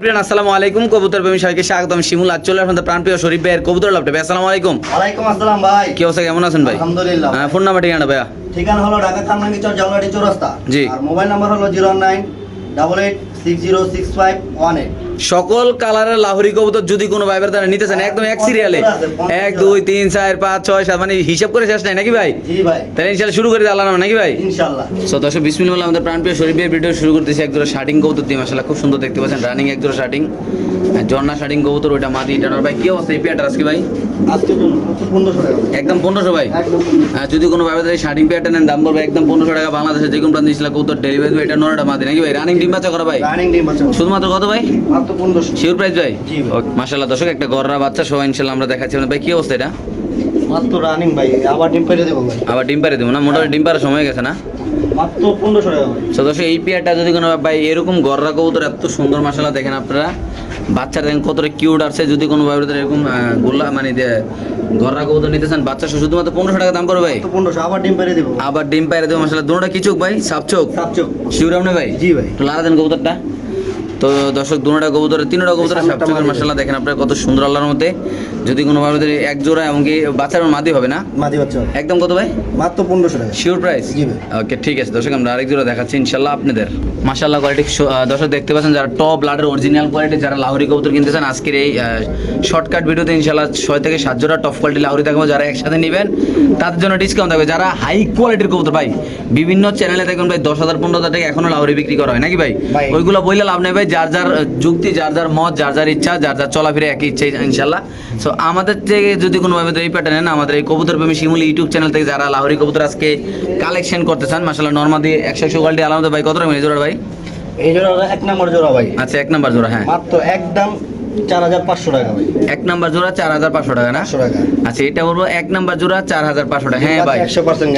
আসসালামু আলাইকুম। কবুতর প্রেমী সবাইকে স্বাগতম। শিমুল আজ চলে আসুন প্রাণপ্রিয় শরীফ ভাইয়ের কবুতর লাভটা ভাই আসসালামু আলাইকুম। ওয়ালাইকুম আসসালাম ভাই। কি অবস্থা কেমন আছেন ভাই? আলহামদুলিল্লাহ। হ্যাঁ, ফোন নাম্বার ঠিকানা ভাইয়া। ঠিকানা হলো ঢাকা খানমাঙ্গি চর জালগাড়ি চৌরাস্তা। জি। আর মোবাইল নাম্বার হলো zero nine double eight six zero six five one eight সকল কালারের লাহোরি কবুতর যদি কোনো ভাইবার দ্বারা নিতে চান একদম এক সিরিয়ালে এক দুই তিন চার পাঁচ ছয় সাত মানে হিসাব করে শেষ নাই নাকি ভাই? তাহলে ইনশাল্লাহ শুরু করে আল্লাহ নাকি ভাই? ইনশাল্লাহ। সো দর্শক বিসমিল্লাহ বলে আমাদের প্রাণপ্রিয় শরীফের ভিডিও শুরু করতেছি একজোড়া শার্টিং কবুতর দিয়ে মাসাল্লাহ খুব সুন্দর দেখতে পাচ্ছেন রানিং একজোড়া শার্টিং। ঝর্ণা শার্টিং কবুতর ওইটা মাদি ইটানোর ভাই কি অবস্থা এই পেয়ারটা আজকে ভাই? একদম পনেরোশো ভাই? হ্যাঁ, যদি কোনো ভাবে এই শার্টিং পেয়ারটা নেন দাম পড়বে একদম পনেরোশো টাকা। বাংলাদেশে যে কোনো প্রান্ত কবুতর ডেলিভারি এটা নয়টা মাদি নাকি ভাই? রানিং ডিম বাচ্চা করা ভাই? শুধুমাত্র কত ভাই? শিওর প্রাইস ভাই মাসাল্লাহ দর্শক একটা গররা বাচ্চা সবাই ইনশাল্লাহ আমরা দেখাচ্ছি ভাই কি অবস্থা এটা? মাত্র রানিং ভাই। আবার ডিম পেরে দেবো ভাই। আবার ডিম পারে দেবো না? মোটামুটি ডিম পাড়ার সময় গেছে না? মাত্র পনেরোশো টাকা ভাই। দর্শক এই পেয়ারটা যদি কোনো ভাই এরকম গররা কবুতর এত সুন্দর মাসাল্লাহ দেখেন আপনারা। বাচ্চা দেখেন কতটা কিউট আছে যদি কোনো এরকম গোল্লা মানে যে গররা কবুতর নিতে চান বাচ্চা শুধুমাত্র পনেরোশো টাকা দাম ভাই। পনেরোশো আবার ডিম পেরে দেবো আবার ডিম পাইরে দেবো মাসাল্লাহ দুটোটা কি চোখ ভাই? সাপ চোখ। সাত চোখ। শিউর আপনি ভাই? জি ভাই। একটু লারা দেন কবুতরটা। তো দর্শক দুটা কবুতরের তিনটা সবচেয়ে মাদি। মাসাল্লাহ দেখেন আপনার কত সুন্দর আল্লাহর মধ্যে যদি কোনো ভাবে এক জোড়া এমনকি বাচ্চার মাদি হবে না? মাদি বাচ্চা একদম কত ভাই? মাত্র পনেরোশো টাকা। শিওর প্রাইস ওকে ঠিক আছে। দর্শক আমরা আরেক জোড়া দেখাচ্ছি ইনশাল্লাহ আপনাদের। মাশাল্লাহ কোয়ালিটি দর্শক দেখতে পাচ্ছেন যারা টপ ব্লাডের অরিজিনাল কোয়ালিটি যারা লাহোরি কবুতর কিনতে চান আজকের এই শর্টকাট ভিডিওতে ইনশাল্লাহ ছয় থেকে সাত জোড়া টপ কোয়ালিটি লাহরি থাকবে যারা একসাথে নেবেন তাদের জন্য ডিসকাউন্ট থাকবে। যারা হাই কোয়ালিটির কবুতর ভাই বিভিন্ন চ্যানেলে দেখবেন ভাই দশ হাজার পনেরো হাজার টাকা এখনও লাহরি বিক্রি করা হয়। নাকি ভাই? ভাই। ওইগুলো বললে লাভ নেই ভাই। যার যার যুক্তি যার যার মত যার যার ইচ্ছা যার যার চলাফেরা একই ইচ্ছা ইনশাল্লাহ সো আমাদের থেকে যদি কোনোভাবে এই প্যাটার্নে আমাদের এই কবুতর প্রেমী শিমুলি ইউটিউব চ্যানেল থেকে যারা লাহোরি কবুতর আজকে কালেকশন করতে চান মাসাল্লাহ নর্মাদি একশো একশো কোয়ালিটি আলাদা ভাই কত টাকা জোড়া ভাই? এই জোড়া এক নম্বর জোড়া ভাই। আচ্ছা এক নম্বর জোড়া হ্যাঁ। মাত্র একদম চার হাজার পাঁচশো টাকা ভাই। এক নাম্বার জোড়া চার হাজার পাঁচশো টাকা না? আচ্ছা এটা বলব এক নাম্বার জোড়া চার হাজার পাঁচশো টাকা। হ্যাঁ ভাই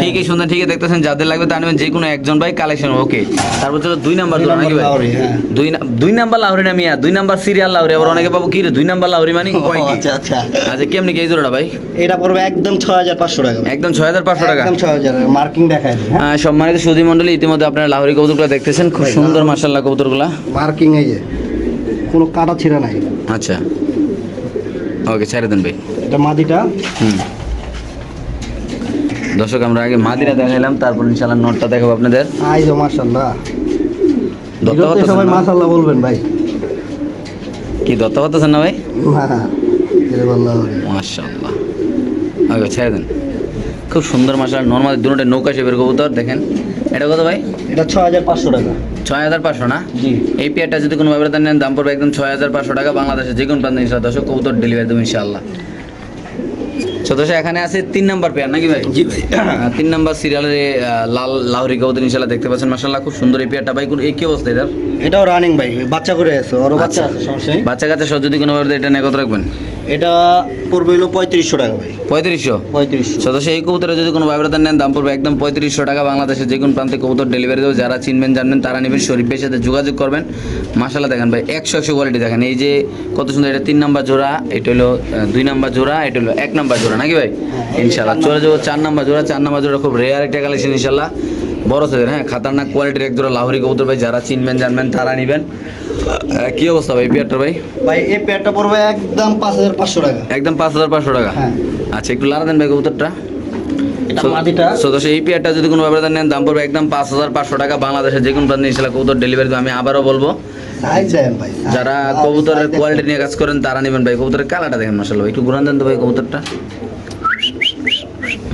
ঠিকই শুনতে ঠিকই দেখতেছেন যাদের লাগবে তা নেবেন যে কোনো একজন ভাই কালেকশন ওকে। তারপর হচ্ছে দুই নাম্বার জোড়া নাকি ভাই? হ্যাঁ। দুই দুই নাম্বার লাহরি না মিয়া দুই নাম্বার সিরিয়াল লাহরি আবার অনেকে পাবো কি রে দুই নাম্বার লাহরি মানে কয় কি? আচ্ছা আচ্ছা। আচ্ছা কেমনি কি এই জোড়াটা ভাই? এটা পড়বে একদম ছয় হাজার পাঁচশো টাকা একদম ছয় হাজার পাঁচশো টাকা। একদম ছয় হাজার মার্কিং দেখায় দিই, হ্যাঁ। আহ, সম্মানিত সুধী মন্ডলী ইতিমধ্যে আপনারা লাহোরি কবুতরগুলো দেখতেছেন খুব সুন্দর মার্শাল্লাহ কবুতরগুলো। মার্কিং এই যে কোনো কাটা ছিঁড়া নাই। আচ্ছা। ওকে ছেড়ে দেন ভাই। এটা মাদিটা? হুম। দর্শক আমরা আগে মাদিরা দেখাইলাম তারপর ইনশাল্লাহ নটটা দেখাবো আপনাদের। আই তো মার্শাল্লাহ দত্ত সবাই না? মাশাল্লাহ বলবেন ভাই। কি দত্ত পাচ্ছেন না ভাই? আমি। ওকে ছেড়ে দেন। খুব সুন্দর মাসাল নর্মাল দুটোটা নৌকা শেপের কবুতর দেখেন। এটা কত ভাই? এটা ছয় হাজার পাঁচশো টাকা। ছয় হাজার পাঁচশো না? জি। এই পেয়ারটা যদি কোনো ব্যবহার নেন দাম পড়বে একদম ছয় হাজার পাঁচশো টাকা। বাংলাদেশে যে কোনো প্রান্ত ইনশাল্লাহ দর্শক কবুতর ডেলিভারি দেবো ইনশাল্লাহ সদস্য এখানে আছে তিন নাম্বার পেয়ার নাকি ভাই? জি ভাই। তিন নাম্বার সিরিয়ালের লাল লাহরি কবুতর ইনশাল্লাহ দেখতে পাচ্ছেন। মাসাল্লাহ খুব সুন্দর এই পেয়ারটা ভাই এই কি অবস্থা এটার? এটাও রানিং ভাই বাচ্চা করে আছে ওরও বাচ্চা আচ্ছা। আছে সমস্যা বাচ্চা সহ যদি কোনো ব্যবহার এটা নিয়ে কত রাখবেন? এটা পড়বে হলো পঁয়ত্রিশশো টাকা ভাই। পঁয়ত্রিশশো? পঁয়ত্রিশশো। সদস্য এই কবুতরে যদি কোনো ব্যবহার নেন দাম পড়বে একদম পঁয়ত্রিশশো টাকা। বাংলাদেশে যে কোনো প্রান্তে কবুতর ডেলিভারি দেবে। যারা চিনবেন জানবেন তারা নেবেন। শরীফ ভাইয়ের সাথে যোগাযোগ করবেন। মাসাল্লাহ দেখেন ভাই একশো একশো কোয়ালিটি দেখেন। এই যে কত সুন্দর এটা তিন নাম্বার জোড়া এটা হলো দুই নাম্বার জোড়া এটা হলো এক নাম্বার জোড়া। নাকি ভাই? ইনশাল্লাহ চলে যাব চার নাম্বার জোড়া। চার নাম্বার জোড়া খুব রেয়ার একটা কালেকশন ইনশাল্লাহ বড় সাইজের হ্যাঁ খাতারনাক কোয়ালিটির এক জোড়া লাহোরি কবুতর ভাই যারা চিনবেন জানবেন তারা নেবেন। কি অবস্থা ভাই পেয়ারটা ভাই? ভাই এই পেয়ারটা পড়বে একদম পাঁচ হাজার পাঁচশো টাকা। একদম পাঁচ হাজার পাঁচশো টাকা? হ্যাঁ। আচ্ছা একটু লারা দেন ভাই কবুতরটা। এই পেয়ারটা যদি কোনো ব্যবহার নেন দাম পড়বে একদম পাঁচ হাজার পাঁচশো টাকা। বাংলাদেশে যে কোনো প্রান্তে ইনশাল্লাহ কবুতর ডেলিভারি আমি আবারও বলব। ভাই যারা কবুতরের কোয়ালিটি নিয়ে কাজ করেন তারা নেবেন ভাই। কবুতরের কালারটা দেখেন মাসাল্লাহ একটু ঘুরান দেন তো ভাই কবুতরটা।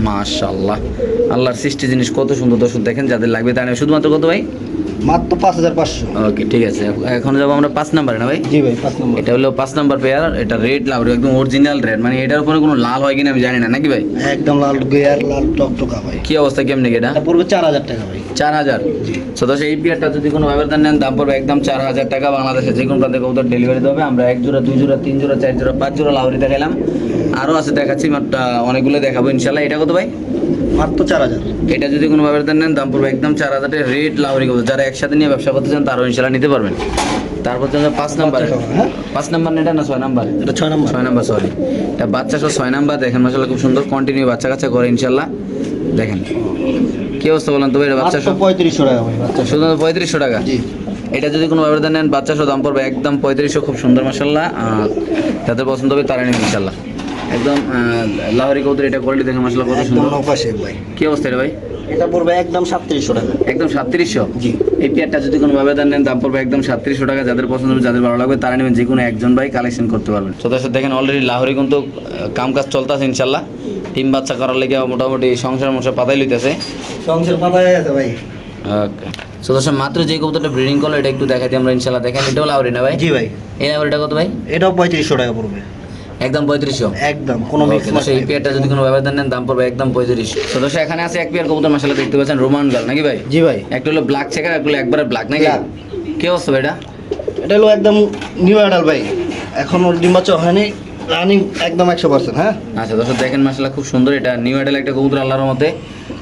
মাশাল্লাহ আল্লাহর সৃষ্টি জিনিস কত সুন্দর দর্শক দেখেন যাদের লাগবে তারা শুধুমাত্র কত ভাই? মাত্র পাঁচ হাজার পাঁচশো। ওকে ঠিক আছে। এখন যাব আমরা পাঁচ নাম্বারে না ভাই? জি ভাই পাঁচ নম্বর। এটা হলো পাঁচ নাম্বার পেয়ার এটা রেড লাভ একদম অরিজিনাল রেড মানে এটার উপরে কোনো লাল হয় কিনা আমি জানি না নাকি ভাই? একদম লাল গেয়ার লাল টকটকা ভাই। কি অবস্থা কেমনি এটা? এটা পড়বে চার হাজার টাকা ভাই। চার হাজার? সদস্য এই পেয়ারটা যদি কোনো ব্যবধান নেন দাম পড়বে একদম চার হাজার টাকা। বাংলাদেশে যে কোনো প্রান্তে কবুতর ডেলিভারি দেবে আমরা এক জোড়া দুই জোড়া তিন জোড়া চার জোড়া পাঁচ জোড়া লাহরি দেখাইলাম। আরও আছে দেখাচ্ছি অনেকগুলো দেখাবো ইনশাল্লাহ। এটা কত ভাই? মাত্র চার হাজার। এটা যদি কোনো ব্যবধান নেন দাম পড়বে একদম চার হাজার রেট লাহরি কবুতর। যারা একসাথে নিয়ে ব্যবসা করতে চান তারাও ইনশাল্লাহ নিতে পারবেন। তারপর পাঁচ নাম্বার। হ্যাঁ? পাঁচ নাম্বার না এটা না ছয় নাম্বার? এটা ছয় নম্বর। ছয় নাম্বার সরি এটা বাচ্চা সহ ছয় নাম্বার দেখেন মাসাল্লাহ খুব সুন্দর কন্টিনিউ বাচ্চা কাচ্চা করে ইনশাল্লাহ। দেখেন কি অবস্থা বলেন তো এটা বাচ্চা সহ? পঁয়ত্রিশশো টাকা শুধুমাত্র পঁয়ত্রিশশো টাকা? এটা যদি কোনো ব্যবধান নেন বাচ্চা সহ দাম পড়বে একদম পঁয়ত্রিশশো খুব সুন্দর মাসাল্লাহ তাদের পছন্দ হবে তারা নেবে ইনশাল্লাহ। একদম লাহোরি কৌতুর এটা কোয়ালিটি দেখে মাসাল্লাহ কত সুন্দর। ভাই। কি অবস্থা এটা ভাই? এটা পড়বে একদম সাতত্রিশশো টাকা। একদম সাতত্রিশশো? জি। এই পেয়ারটা যদি কোনো ব্যবধান নেন দাম পড়বে একদম সাতত্রিশশো টাকা। যাদের পছন্দ হবে যাদের ভালো লাগবে তারা নেবেন যে কোনো একজন ভাই কালেকশন করতে পারবেন। তো দেখেন অলরেডি লাহোরে কিন্তু কাম কাজ চলতেছে ইনশাল্লাহ টিম বাচ্চা করার লেগে মোটামুটি সংসার মশা পাতাই লইতেছে। সংসার পাতা হয়ে গেছে ভাই। ওকে। সো দর্শক মাত্র যে কবুতরটা ব্রিডিং করল এটা একটু দেখাই আমরা ইনশাল্লাহ দেখেন এটাও লাহোরি না ভাই? জি ভাই। এই লাহোরিটা কত ভাই? এটাও পঁয়ত্রিশশো টাকা পড়বে। একদম পঁয়ত্রিশশো। একদম কোনো এই পেয়ারটা যদি কোনো ব্যবধান নেন দাম পড়বে একদম পঁয়ত্রিশ তো দর্শক এখানে আছে এক পেয়ার কবুতর মাসাল্লাহ দেখতে পাচ্ছেন রোমান গাল নাকি ভাই? জি ভাই। একটা হলো ব্ল্যাক চেকার একটা হলো একবারে ব্ল্যাক নাকি। কি অবস্থা ভাই এটা? এটা হলো একদম নিউ অ্যাডাল ভাই। এখন ওর হয়নি রানিং একদম একশো পার্সেন্ট হ্যাঁ? আচ্ছা দর্শক দেখেন মাসাল্লাহ খুব সুন্দর এটা নিউ আইডাল একটা কবুতর আল্লাহর মতে আহ,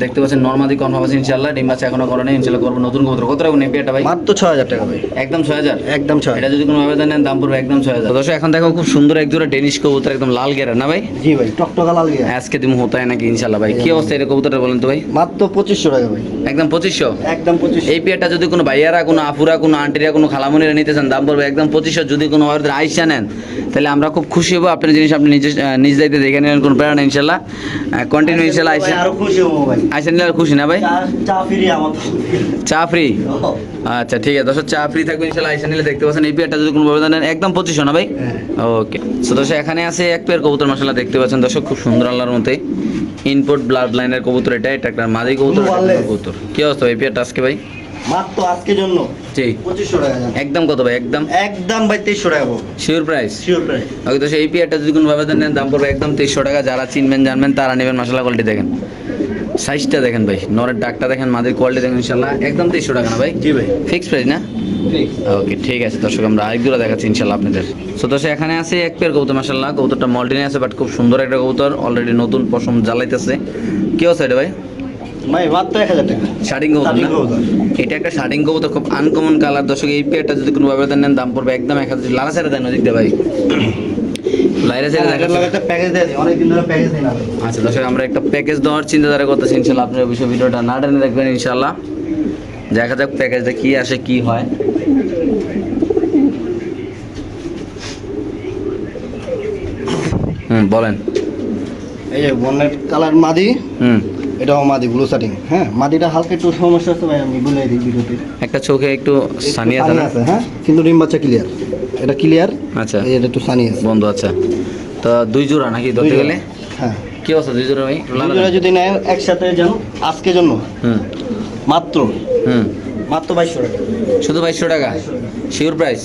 দেখতে পাচ্ছেন নর্মাদি কনফার্ম আছে ইনশাল্লাহ ডিম বাচ্চা এখনও করে নেই ইনশাল্লাহ করব নতুন কবুতর কত রাখুন এই পেয়ারটা ভাই? মাত্র ছ হাজার টাকা ভাই। একদম ছয় হাজার? একদম ছ এটা যদি কোনো আবেদন নেন দাম পড়বে একদম ছয় হাজার। দর্শক এখন দেখো খুব সুন্দর এক জোড়া ডেনিশ কবুতর একদম লাল গেরা না ভাই? জি ভাই টকটকা লাল গিয়া আজকে তুমি হতো নাকি ইনশাল্লাহ ভাই? কি অবস্থা এটা কবুতরটা বলেন তো ভাই? মাত্র পঁচিশশো টাকা ভাই। একদম পঁচিশশো? একদম পঁচিশ এই পেয়ারটা যদি কোনো ভাইয়ারা কোনো আপুরা কোনো আন্টিরা কোনো খালামুনিরা নিতে চান দাম পড়বে একদম পঁচিশশো। যদি কোনো আমাদের আইসা নেন তাহলে আমরা খুব খুশি হব। আপনার জিনিস আপনি নিজে নিজ দায়িত্বে দেখে নেবেন কোনো প্রেরণা ইনশাল্লাহ কন্টিনিউ ইনশাল্লাহ আইসা আরও খুশি নিলে খুশি না ভাই? চা- ফ্রি আচ্ছা ঠিক আছে। দর্শক চা ফ্রি থাকবে ইনশাল্লাহ আইসা নিলে দেখতে পাচ্ছেন। এই পেয়ারটা যদি কোনো ব্যবধান একদম পঁচিশশো না ভাই? হ্যাঁ। ওকে। দর্শক এখানে আছে এক পেয়ার কবুতর মশলা দেখতে পাচ্ছেন। দর্শক খুব সুন্দর আল্লাহর মতে ইনপুট ব্লাড লাইনের কবুতর এটা। এটা একটা মাদি কবুতর কবুতর। কি অবস্থা এই পেয়ারটা আজকে ভাই? মাত্র আজকের জন্য জি। পঁচিশশো টাকা একদম কত ভাই? একদম? একদম ভাই তেইশশো টাকা sure price sure price okay তো এই পেয়ারটা যদি কোনো ব্যবধান নেন দাম পড়বে একদম তেইশশো টাকা। যারা চিনবেন জানবেন তারা নেবেন। মশলা কোয়ালিটি দেখেন। সাইজটা দেখেন ভাই। নরের ডাকটা দেখেন মাদের কোয়ালিটি দেখেন ইনশাল্লাহ একদম তেইশশো টাকা না ভাই? জি ভাই। ফিক্স প্রাইস না? ওকে ঠিক আছে দর্শক আমরা আরেকগুলো দেখাচ্ছি ইনশাল্লাহ আপনাদের। সো দর্শক এখানে আছে এক পেয়ার কবুতর মাসাল্লাহ কবুতরটা মল্টিনে আছে বাট খুব সুন্দর একটা কবুতর। অলরেডি নতুন পশম জ্বালাইতেছে। কি অবস্থা এটা ভাই? ভাই মাত্র এক হাজার টাকা। শার্টিং কবুতর না? এটা একটা শার্টিং কবুতর খুব আনকমন কালার দর্শক এই পেয়ারটা যদি কোনো ব্যবধান নেন দাম পড়বে একদম এক হাজার লালা ছেড়ে দেন ওদিক দিয়ে ভাই। লাইরা ছেড়ে দেখা একটা প্যাকেজ দিয়ে অনেকদিন ধরে প্যাকেজ না আচ্ছা দর্শক আমরা একটা প্যাকেজ দেওয়ার চিন্তাধারা করতেছি ইনশাল্লাহ। আপনার অবশ্যই ভিডিওটা না টেনে দেখবেন ইনশাল্লাহ। দেখা যাক প্যাকেজটা কি আসে কি হয়। হুম বলেন। এই যে বন্নেট কালার মাদি। হুম। এটাও মাদি ব্লু শার্টিং হ্যাঁ মাদিটা হালকা একটু সমস্যা আছে ভাই আমি বলে দিই ভিডিওতে। একটা চোখে একটু সানি আছে হ্যাঁ কিন্তু ডিম বাচ্চা ক্লিয়ার এটা ক্লিয়ার আচ্ছা। এই এটা একটু সানি আছে। বন্ধু আচ্ছা। তো দুই জোড়া নাকি ধরতে গেলে? হ্যাঁ। কি অবস্থা দুই জোড়া ভাই? দুজোড়া যদি নেয় একসাথে যান আজকের জন্য। হুম। মাত্র। হুম। মাত্র বাইশশো টাকা। শুধু বাইশশো টাকা? শিওর প্রাইস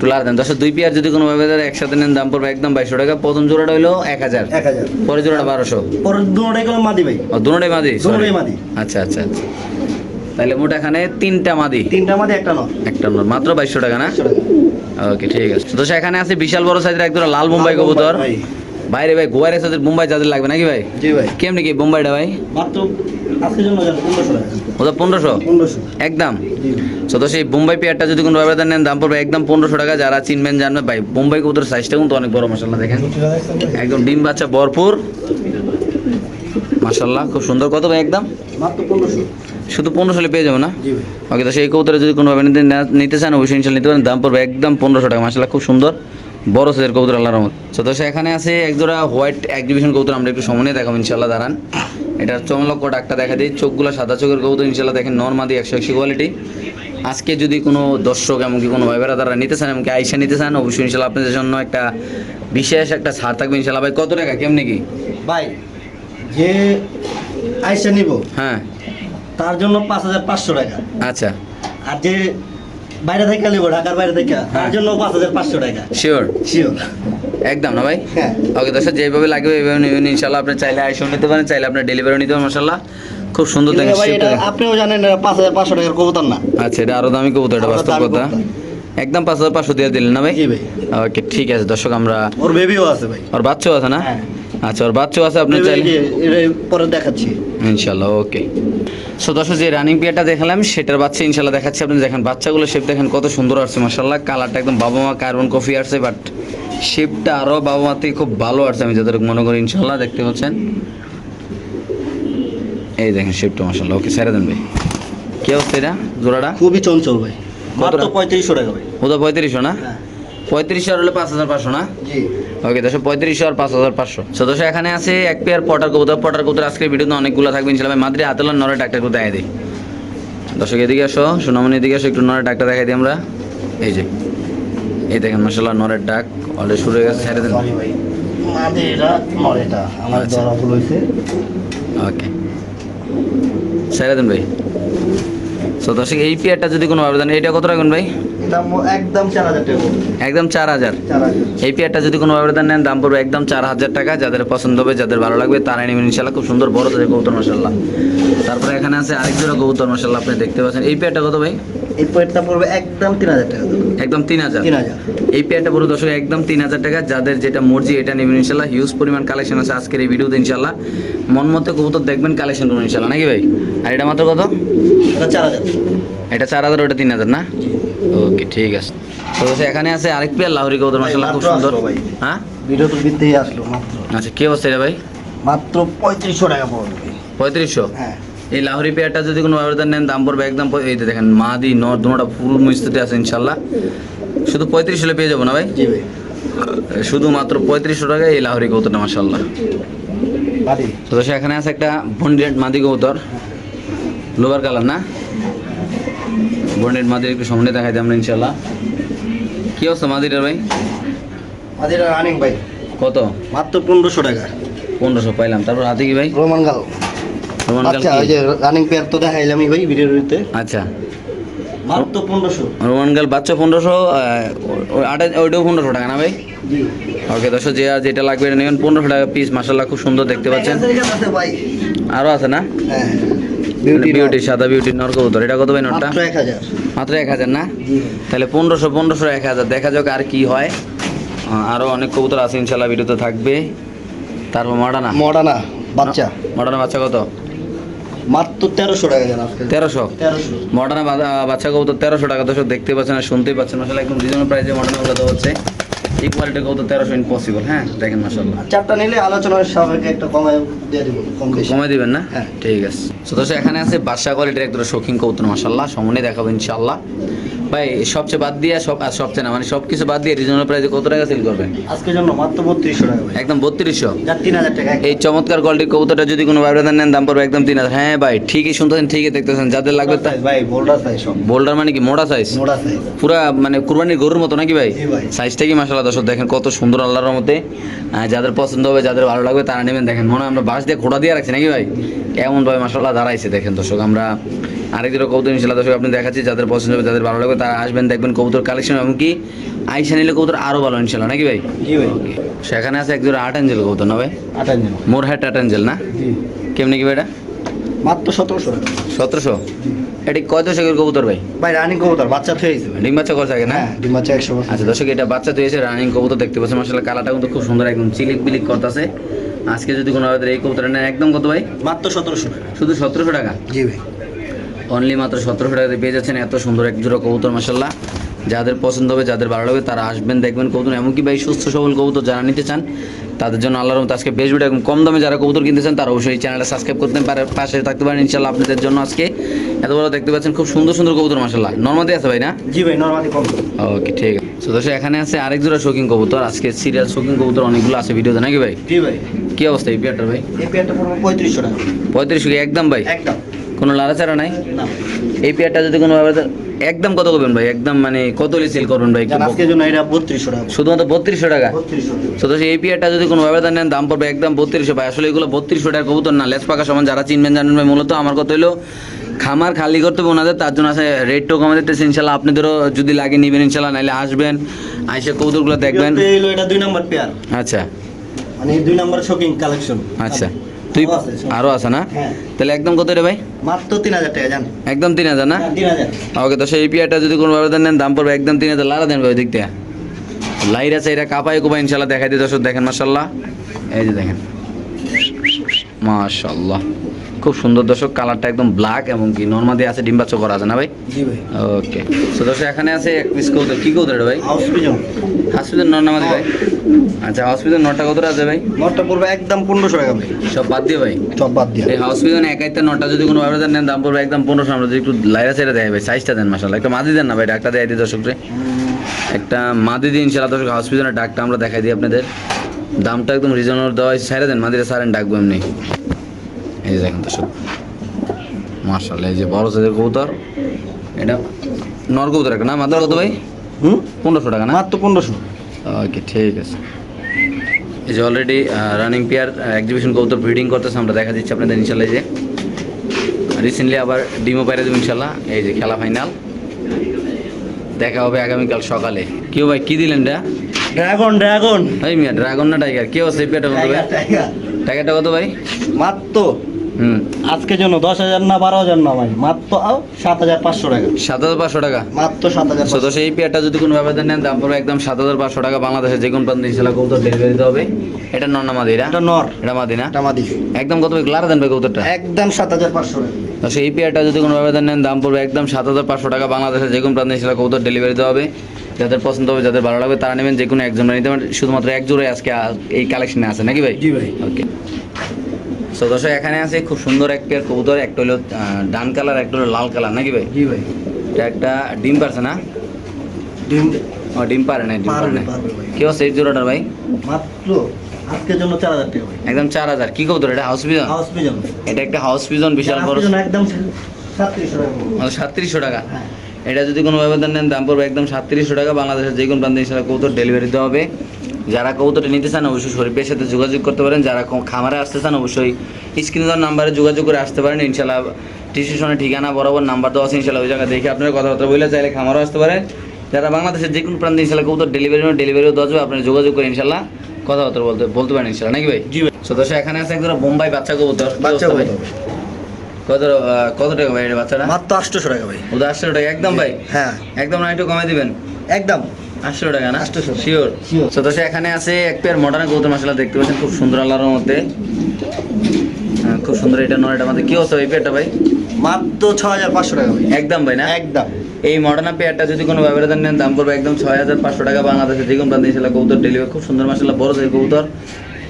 টুলার দেন। দশ দুই পেয়ার যদি কোনো ভাবে একসাথে নেন দাম পড়বে একদম বাইশশো টাকা। প্রথম জোড়াটা হলো এক হাজার। এক হাজার। পরের জোড়াটা বারোশো। পরের দুটাই গেলাম মাদি ভাই। ও দুটোটাই মাদি? দুটাই মাদি। আচ্ছা আচ্ছা আচ্ছা। তাহলে মোট এখানে তিনটা মাদি। তিনটা মাদি একটা নয় একটা নর। মাত্র বাইশশো টাকা না? ওকে ঠিক আছে। তো এখানে আছে বিশাল বড় সাইজের এক জোড়া লাল মুম্বাই কবুতর। ভাই। বাইরে ভাই গোয়ার সাইজের মুম্বাই যাদের লাগবে নাকি ভাই? জি ভাই। কেমনি কি মুম্বাইটা ভাই? মাত্র ওটা পনেরোশো? একদম? তো সেই বোম্বাই পেয়ারটা যদি কোনো ব্যবধান নেন দাম পড়বে একদম পনেরোশো টাকা। যারা চিনবেন জানবে ভাই বোম্বাই কবুতর সাইজটা কিন্তু অনেক বড় মাসাল্লাহ দেখেন। একদম ডিম বাচ্চা ভরপুর। মাসাল্লাহ খুব সুন্দর। কত ভাই একদম? শুধু পনেরোশো হলে পেয়ে যাব না? ওকে তো সেই কবুতরে যদি কোনোভাবে নিতে চান অবশ্যই ইনশাল নিতে পারেন। দাম পড়বে একদম পনেরোশো টাকা মাসাল্লাহ খুব সুন্দর। বড় সাইজের কবুতর আল্লাহর রহমত। তো তো এখানে আছে একজোড়া হোয়াইট এক্সিবিশন কবুতর আমরা একটু সময় দেখাবো ইনশাল্লাহ দাঁড়ান। এটার চমলক্ষ ডাকটা দেখা দিই চোখগুলো সাদা চোখের কবুতর ইনশাল্লাহ দেখেন নর্মাদি একশো একশো কোয়ালিটি আজকে যদি কোনো দর্শক এমনকি কোনো ভাইবেরা তারা নিতে চান এমনকি আইসা নিতে চান অবশ্যই ইনশাল্লাহ আপনাদের জন্য একটা বিশেষ একটা ছাড় থাকবে ইনশাল্লাহ ভাই কত টাকা? কেমনি কি? ভাই যে আইসা নিব হ্যাঁ। তার জন্য পাঁচ হাজার পাঁচশো টাকা। আচ্ছা। আর যে বাইরে থেকে নিব ঢাকার বাইরে থেকে। তার হ্যাঁ। জন্য পাঁচ হাজার পাঁচশো টাকা। শিওর শিওর একদম না ভাই? হ্যাঁ। ওকে দর্শক যেভাবে লাগবে এইভাবে নেবেন। ইনশাল্লাহ আপনি চাইলে আইসও নিতে পারেন চাইলে আপনার ডেলিভারি নিতে পারেন মাসাল্লাহ খুব সুন্দর দেখেন। আপনিও জানেন পাঁচ হাজার পাঁচশো টাকার কবুতর না। আচ্ছা এটা আরও দামি কবুতর এটা বাস্তব কথা। একদম পাঁচ হাজার পাঁচশো দিয়ে দিলেন না ভাই? ওকে ঠিক আছে দর্শক আমরা ওর বেবিও আছে ভাই। ওর বাচ্চাও আছে না? হ্যাঁ। আচ্ছা ওর বাচ্চাও আছে আপনি চাইলে পরে দেখাচ্ছি। ইনশাল্লাহ ওকে সো দর্শক যে রানিং পেয়ারটা দেখালাম সেটার বাচ্চা ইনশাল্লাহ দেখাচ্ছি। আপনি দেখেন বাচ্চাগুলো শেপ দেখেন কত সুন্দর আসছে মাসাল্লাহ কালারটা একদম বাবা মা কার্বন কফি আসছে বাট শেপটা আরও বাবা মা থেকে খুব ভালো আসছে আমি যাদের মনে করি ইনশাল্লাহ দেখতে পাচ্ছেন। এই দেখেন শেপটা মাসাল্লাহ ওকে ছেড়ে দেন ভাই। কি অবস্থা এটা? জোড়াটা? খুবই চঞ্চল ভাই। মাত্র পঁয়ত্রিশশো টাকা ভাই। ওটা পঁয়ত্রিশশো না? হ্যাঁ। পঁয়ত্রিশশো আর হলে পাঁচ হাজার পাঁচশো না? জি। ওকে দশ পঁয়ত্রিশশো আর পাঁচ হাজার পাঁচশো। সদস্য এখানে আছে এক পেয়ার পটার কবুতর। পটার কবুতর আজকে ভিডিওতে অনেকগুলো থাকবে ইনশাল্লাহ ভাই মাদ্রি আতলার নরে ডাক্তার করে দেখাই দিই। দর্শক এদিকে আসো সোনামণি এদিকে আসো একটু নরের ডাকটা দেখাই দিই আমরা। এই যে এই দেখেন মাসাল্লাহ নরের ডাক অলরেডি শুরু হয়ে গেছে ছেড়ে দেন। আমার আচ্ছা। ওকে ছেড়ে দেন ভাই। তো দর্শক এই পেয়ারটা যদি কোনো আবেদন এটা কত রাখবেন ভাই? দাম একদম চার হাজার টাকা। একদম চার হাজার। এই পেয়ারটা যদি কোনো আবেদন নেন দাম পড়বে একদম চার হাজার টাকা। যাদের পছন্দ হবে যাদের ভালো লাগবে তারাই নেবেন ইনশাল্লাহ খুব সুন্দর বড় তাদের কবুতর মশাল্লাহ তারপরে এখানে আছে আরেক জোড়া কবুতর মশাল্লাহ আপনি দেখতে পাচ্ছেন। এই পেয়ারটা কত ভাই? এই পেটটা পড়বে একদম তিন হাজার টাকা। দাম। একদম তিন হাজার। এই পেয়ারটা পুরো দর্শক একদম তিন হাজার টাকা। যাদের যেটা মর্জি এটা নেবেন ইনশাল্লাহ হিউজ পরিমাণ কালেকশন আছে আজকের এই ভিডিওতে ইনশাল্লাহ মন মতো কবুতর দেখবেন কালেকশন করুন ইনশাল্লাহ নাকি ভাই? আর এটা মাত্র কত? এটা চার হাজার। এটা চার হাজার ওটা তিন হাজার না? ওকে ঠিক আছে। তো এখানে আছে আরেক পেয়ার লাহরি কবুতর ভাই, মাসাল্লাহ খুব সুন্দর। হ্যাঁ? ভিডিও তো বৃদ্ধি আসলো মাত্র। আচ্ছা কি অবস্থা এটা ভাই? মাত্র পঁয়ত্রিশশো টাকা পড়বে পঁয়ত্রিশশো? হ্যাঁ। এই লাহোরি পেয়ারটা যদি কোনো আবেদন নেন দাম পড়বে একদম এই দেখেন মাদি নর দুটা ফুল মিস্ত্রিতে আছে ইনশাল্লাহ শুধু পঁয়ত্রিশ হলে পেয়ে যাব না ভাই? জি ভাই। শুধুমাত্র পঁয়ত্রিশশো টাকায় এই লাহোরি কবুতরটা মাসাল্লাহ তো এখানে আছে একটা বন্ডেড মাদি কবুতর লোবার কালার না? বন্ডেড মাদির একটু সামনে দেখাই আমরা ইনশাল্লাহ কি অবস্থা মাদিটার ভাই? আমাদের রানিং ভাই। কত? মাত্র পনেরোশো টাকা। পনেরোশো পাইলাম। তারপর হাতে কি ভাই? রোমান গাল। রোমান কাল আচ্ছা? ওই যে রানিং পেয়ার তো দেখাইলাম ভাই ভিডিওতে আচ্ছা। মাত্র পনেরোশো। রোমান গাল বাচ্চা পনেরোশো আটা ওইটাও পনেরোশো টাকা না ভাই? জি। ওকে দর্শক যে আর যেটা লাগবে নেবেন। পনেরোশো টাকা পিস মাসাল্লাহ খুব সুন্দর দেখতে পাচ্ছেন। আরও আছে না? হ্যাঁ। বিউটি সাদা বিউটি নর কবুতর। এটা কত ভাই নটটা মাত্র এক হাজার। না? তাহলে পনেরোশো পনেরোশো এক হাজার। দেখা যাক আর কি হয়। অনেক কবুতর আছে ইনশাল্লাহ ভিডিওতে থাকবে। তারপর মডানা। মডানা বাচ্চা। মডানা বাচ্চা কত? মাত্র তেরোশো টাকা তেরোশো? মডার্না বাচ্চা কবুতর তেরোশো টাকা। দর্শক দেখতে পাচ্ছেন আর শুনতেই পাচ্ছেন। মাসাল্লাহ একদম রিজনেবল প্রাইসে মডার্না হচ্ছে। এই কোয়ালিটির কবুতর তেরোশো ইম্পসিবল হ্যাঁ? দেখেন মাসাল্লাহ চারটা নিলে আলোচনার একটা কমাই দিয়ে দিব কমাই দিবেন না? হ্যাঁ। ঠিক আছে। তো এখানে আছে বাদশা কোয়ালিটির একদম শৌখিন কবুতর মাসাল্লাহ সমনে দেখাবো ইনশাল্লাহ ভাই সবচেয়ে বাদ দিয়ে সব আর সবচেয়ে না মানে সব কিছু বাদ দিয়ে রিজনেবল প্রাইসে কত টাকা সেল করবেন? আজকের জন্য মাত্র বত্রিশশো টাকা ভাই। একদম বত্রিশশো? তিন হাজার টাকা এই চমৎকার কোয়ালিটির কবুতরটা যদি কোনো ব্যবধান নেন দাম পড়বে একদম তিন হাজার। হ্যাঁ ভাই ঠিকই শুনতেছেন ঠিকই দেখতেছেন। যাদের লাগবে ভাই বোল্ডার সাইজ সব। বোল্ডার মানে কি? মোটা সাইজ মোড়া সাইজ পুরা মানে কুরবানির গরুর মতো নাকি ভাই? সাইজটা কি মাসাল্লাহ দর্শক দেখেন কত সুন্দর আল্লাহর মতে যাদের পছন্দ হবে যাদের ভালো লাগবে তারা নেবেন। দেখেন মনে হয় আমরা বাঁশ দিয়ে খোড়া দিয়ে রাখছি নাকি ভাই? এমন ভাবে মাসাল্লাহ দাঁড়াইছে দেখেন দর্শক আমরা আরেক দুটো কবুতর ইনশাল্লাহ দর্শক আপনি দেখাচ্ছি যাদের পছন্দ হবে যাদের ভালো লাগবে তারা আসবেন দেখবেন কবুতর কালেকশন এমনকি আইসা নিলে কবুতর আরও ভালো ইনশাল্লাহ নাকি ভাই? ভাই। সেখানে আছে এক জোড়া আট অ্যাঞ্জেল কবুতর না ভাই? মোর হ্যাট আট অ্যাঞ্জেল না? কেমনি কি ভাই এটা? মাত্র সতেরোশো। সতেরোশো? এটি কয় দশকের কবুতর ভাই? ভাই রানিং কবুতর বাচ্চা থয়েছে ডিম বাচ্চা করছে আগে না? হ্যাঁ ডিম বাচ্চা একশো আচ্ছা দর্শক এটা বাচ্চা এসে রানিং কবুতর দেখতে পাচ্ছেন মাসাল্লাহ কালারটা কিন্তু খুব সুন্দর একদম চিলিক বিলিক করতেছে। আজকে যদি কোনো এই কবুতর নেন একদম কত ভাই? মাত্র সতেরোশো টাকা। শুধু সতেরোশো টাকা? জি ভাই। অনলি মাত্র সতেরোশো টাকাতে পেয়ে যাচ্ছেন এত সুন্দর এক জোড়া কবুতর মাসাল্লাহ যাদের পছন্দ হবে যাদের ভালো লাগবে তারা আসবেন দেখবেন কবুতর। এমনকি ভাই সুস্থ সবল কবুতর যারা নিতে চান তাদের জন্য আল্লাহর মতো আজকে বেশ একদম কম দামে যারা কবুতর কিনতে চান তারা অবশ্যই চ্যানেলটা সাবস্ক্রাইব করতে পারে পাশে থাকতে পারেন ইনশাল্লাহ আপনাদের জন্য আজকে। এত বড় দেখতে পাচ্ছেন খুব সুন্দর সুন্দর কবুতর মাসাল্লাহ নর্মাদি আছে ভাই না? জি ভাই নর্মালি কম। ওকে ঠিক আছে। তো দর্শক এখানে আছে আরেক জোড়া শৌখিন কবুতর আজকে সিরিয়াল শৌখিন কবুতর অনেকগুলো আছে ভিডিওতে নাকি ভাই? জি ভাই। কি অবস্থা এই পেয়ারটার ভাই? এই পেয়ারটা পড়বে পঁয়ত্রিশশো টাকা। পঁয়ত্রিশশো একদম ভাই? একদম। কোনো লাড়াচাড়া নাই? এই পেয়ারটা যদি কোনো একদম কত করবেন ভাই? একদম মানে কত সেল করবেন ভাই? আজকের জন্য এটা বত্রিশশো টাকা। শুধুমাত্র বত্রিশশো টাকা? তো দর্শক এই পেয়ারটা যদি কোনো ব্যবধান নেন দাম পড়বে একদম বত্রিশশো ভাই। আসলে এগুলো বত্রিশশো টাকার কবুতর না। লেস পাকা সমান যারা চিনবেন জানবেন ভাই মূলত আমার কথা হলো খামার খালি করতে হবে ওনাদের তার জন্য আছে রেটটাও কমে দিতেছে ইনশাল্লাহ আপনাদেরও যদি লাগে নিবেন ইনশাল্লাহ নাহলে আসবেন আইসে কবুতরগুলো দেখবেন। এটা দুই নম্বর পেয়ার। আচ্ছা। মানে দুই নম্বর শোকিং কালেকশন আচ্ছা। তুই আরও আছে, আরও আছে না? হ্যাঁ। তাহলে একদম কত রে ভাই? মাত্র তিন হাজার টাকা জান। একদম তিন হাজার না? হ্যাঁ, তিন হাজার। ওকে তো সেই পিয়াটা যদি কোনো ব্যবধান নেন দাম পড়বে একদম তিন হাজার। লারা দেন ভাই দিক থেকে লাইরা চাইরা কাপাই কুপায় ইনশাল্লাহ দেখাই দর্শক দেখেন মাসাল্লাহ এই যে দেখেন। মাশাল্লাহ খুব সুন্দর দর্শক কালারটা একদম ব্ল্যাক এবং কি নর্মাদি আছে ডিম বাচ্চা করা আছে না ভাই? জি ভাই। ওকে তো দর্শক এখানে আছে এক পিস কৌতো কি কৌতো এটা ভাই? হসপিটাল নর নামাদি ভাই? আচ্ছা হসপিটাল নটা কত আছে ভাই? নটটা পড়বে একদম পনেরোশো টাকা ভাই। সব বাদ দিয়ে ভাই? সব বাদ দিয়ে। এই হাউস পিজন একাইতে নটা যদি কোনো ভাবে নেন দাম পড়বে একদম পনেরোশো। আমরা যদি একটু লাইরা ছেড়ে দেয় ভাই সাইজটা দেন মাসাল্লাহ একটা মাদি দেন না ভাই ডাকটা দেয় দিই দর্শকরে। একটা মাদি দিন ইনশাল্লাহ দর্শক হাউস পিজনের ডাকটা আমরা দেখাই দিই আপনাদের। দামটা একদম রিজনেবল দেওয়া ছেড়ে দেন মাদিরে সারেন ডাকবো এমনি। এই যে দেখেন দর্শক মার্শাল্লাহ এই যে বড় সাইজের কবুতর। এটা নর কবুতর একটা না? মাত্র কত ভাই? হুম? পনেরোশো টাকা না? মাত্র পনেরোশো। ওকে ঠিক আছে। এই যে অলরেডি রানিং পেয়ার এক্সিবিশন কবুতর ব্রিডিং করতেছে আমরা দেখা দিচ্ছি আপনাদের ইনশাল্লাহ যে। রিসেন্টলি আবার ডিমো পাইরে দেবো ইনশাল্লাহ এই যে খেলা ফাইনাল দেখা হবে আগামীকাল সকালে। কেউ ভাই কি দিলেন এটা? ড্রাগন ড্রাগন ভাই মিয়া ড্রাগন না টাইগার কেউ আছে এই কত টাইগারটা কত ভাই? মাত্র। হুম। আজকের জন্য দশ হাজার না বারো হাজার না ভাই? মাত্র সাত হাজার পাঁচশো টাকা। সাত হাজার পাঁচশো টাকা? মাত্র সাত হাজার তো এই পেয়ারটা যদি কোনো ব্যবধান নেন দাম পড়বে একদম সাত হাজার পাঁচশো টাকা। বাংলাদেশের যে কোনো প্রান্তে ইনশাল্লাহ কবুতর ডেলিভারি দিতে হবে। এটা নর না মাদিরা এটা নর। এটা মাদিনা এটা মাদি। একদম কত ভাই দেন ভাই কবুতরটা? একদম সাত হাজার পাঁচশো টাকা। সেই পেয়ারটা যদি কোনো ব্যবধান নেন দাম পড়বে একদম সাত হাজার পাঁচশো টাকা। বাংলাদেশের যে কোনো প্রান্তে সেটা কবুতর ডেলিভারি দেওয়া হবে। যাদের পছন্দ হবে যাদের ভালো লাগবে তারা নেবেন। যে কোনো একজন নিতে পারেন। শুধুমাত্র এক জোড়াই আজকে এই কালেকশনে আছে। নাকি ভাই? জি ভাই। ওকে সো দর্শক এখানে আছে খুব সুন্দর এক পেয়ার কবুতর একটা হলো ডান কালার একটা হলো লাল কালার নাকি ভাই? জি ভাই। এটা একটা ডিম পারছে না? ডিম ও ডিম পারে না ডিম পারে না কি আছে এই জোড়াটার ভাই? মাত্র আজকের জন্য চার হাজার টাকা ভাই। একদম চার হাজার। কি কবুতর এটা? হাউস পিজন হাউস পিজন এটা একটা হাউস পিজন বিশাল বড়। একদম সাতত্রিশশো টাকা পড়বে। সাতত্রিশশো টাকা? হ্যাঁ। এটা যদি কোনো ব্যবধান নেন দাম পড়বে একদম সাতত্রিশশো টাকা। বাংলাদেশের যে কোনো প্রান্তে ইনশাল্লাহ কবুতর ডেলিভারি দেওয়া হবে। যারা কবুতরটা নিতে চান অবশ্যই শরীফের সাথে যোগাযোগ করতে পারেন। যারা খামারে আসতে চান অবশ্যই স্ক্রিনে দেওয়ার নাম্বারে যোগাযোগ করে আসতে পারেন। ইনশাল্লাহ স্টেশনের ঠিকানা বরাবর নাম্বার দেওয়া আছে। ইনশাল্লাহ ওই জায়গায় দেখে আপনারা কথাবার্তা বলে চাইলে খামারও আসতে পারেন। যারা বাংলাদেশের যে কোনো প্রান্তে ইনশাল্লাহ কবুতর ডেলিভারি ডেলিভারিও দেওয়া যাবে। আপনারা যোগাযোগ করে ইনশাল্লাহ কথাবার্তা বলতে বলতে পারেন ইনশাল্লাহ নাকি ভাই? জি ভাই। সদস্য এখানে আছে একদম বোম্বাই বাচ্চা কবুতর। বাচ্চা ভাই কত কত টাকা ভাই এটা বাচ্চাটা? মাত্র আটশোশো টাকা ভাই। ওদের আটশো টাকা। একদম ভাই? হ্যাঁ। একদম না একটু কমে দিবেন? একদম। আটশো টাকা না? 800 শিওর. তো দর্শক এখানে আছে এক পেয়ার মডার্ন গৌতম মশলা দেখতে পাচ্ছেন খুব সুন্দর আল্লাহর মধ্যে হ্যাঁ, খুব সুন্দর এটা নয় এটা আমাদের। কি হতো এই পেয়ারটা ভাই? মাত্র ছ হাজার পাঁচশো টাকা একদম ভাই না? একদম। এই মডার্ন পেয়ারটা যদি কোনো ব্যবধান নেন দাম পড়বে একদম ছয় হাজার পাঁচশো টাকা। বাংলাদেশে যে কোনো প্রান্তে ইনশাল্লাহ কবুতর ডেলিভারি খুব সুন্দর মাসাল্লাহ বড় সাইজ কবুতর।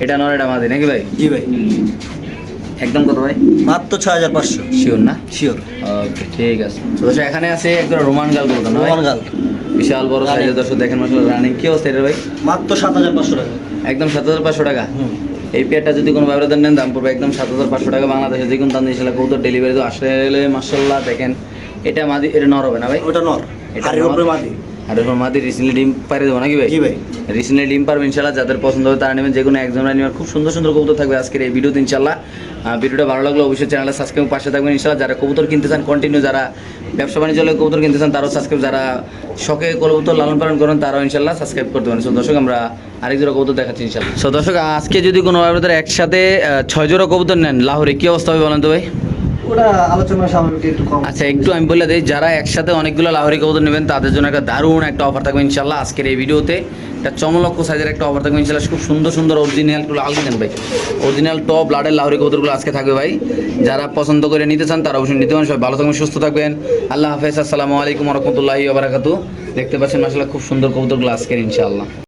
এটা নয় এটা আমাদের নাকি ভাই? জি ভাই। একদম কত ভাই? মাত্র ছ হাজার পাঁচশো। শিওর না? শিওর ওকে ঠিক আছে। তো এখানে আছে একদম রোমান গাল কবুতর রোমান গাল। বিশাল বড় সাইজের দর্শক দেখেন রানিং কি অবস্থা এটা ভাই? মাত্র সাত হাজার পাঁচশো টাকা। একদম সাত হাজার পাঁচশো টাকা। এই পেয়ারটা যদি কোনো দাম পড়বে একদম সাত হাজার পাঁচশো টাকা। বাংলাদেশে যে কোনো দাম দিয়ে সেটা কৌতর ডেলিভারি তো আসলে মাসাল্লাহ দেখেন এটা মাদি এটা নর হবে না ভাই? ওটা নর। এটা। মাদি। আর মাদি রিসেন্টলি ডিম পারে দেবো নাকি ভাই? ভাই। রিসেন্টলি ডিম পারবে ইনশাল্লাহ যাদের পছন্দ হবে তারা নেবেন। যে কোনো একজন নেবেন খুব সুন্দর সুন্দর কবুতর থাকবে আজকের এই ভিডিওতে ইনশাল্লাহ ভিডিওটা ভালো লাগলে অবশ্যই চ্যানেলটা সাবস্ক্রাইব পাশে থাকবেন ইনশাল্লাহ যারা কবুতর কিনতে চান কন্টিনিউ যারা ব্যবসা বাণিজ্য হলে কবুতর কিনতে চান, তারাও সাবস্ক্রাইব যারা শখে কবুতর লালন পালন করেন, তারাও ইনশাল্লাহ সাবস্ক্রাইব করতে পারেন। সো দর্শক, আমরা আরেক জোড়া কবুতর দেখাচ্ছি ইনশাল্লাহ। সো দর্শক, আজকে যদি কোনো ব্যবধান একসাথে ছয় জোড়া কবুতর নেন, লাহোরে কী অবস্থা হবে বলেন তো ভাই? আচ্ছা একটু আমি বলে দিই, যারা একসাথে অনেকগুলো লাহোরি কবুতর নেবেন, তাদের জন্য একটা দারুণ একটা অফার থাকবে ইনশাল্লাহ আজকের এই ভিডিওতে। একটা চমলক্ষ সাইজের একটা অফার থাকবে ইনশাল্লাহ খুব সুন্দর সুন্দর অরিজিনাল লাল দিন ভাই। অরিজিনাল টপ লাডের লাহোরি কবুতরগুলো আজকে থাকবে ভাই। যারা পছন্দ করে নিতে চান, তারা অবশ্যই নিতে পারেন। সবাই ভালো থাকবেন, সুস্থ থাকবেন। আল্লাহ হাফেজ। আসসালামু আলাইকুম রহমতুল্লাহি দেখতে পাচ্ছেন মাসাল্লাহ খুব সুন্দর কবুতরগুলো আজকের ইনশাআল্লাহ।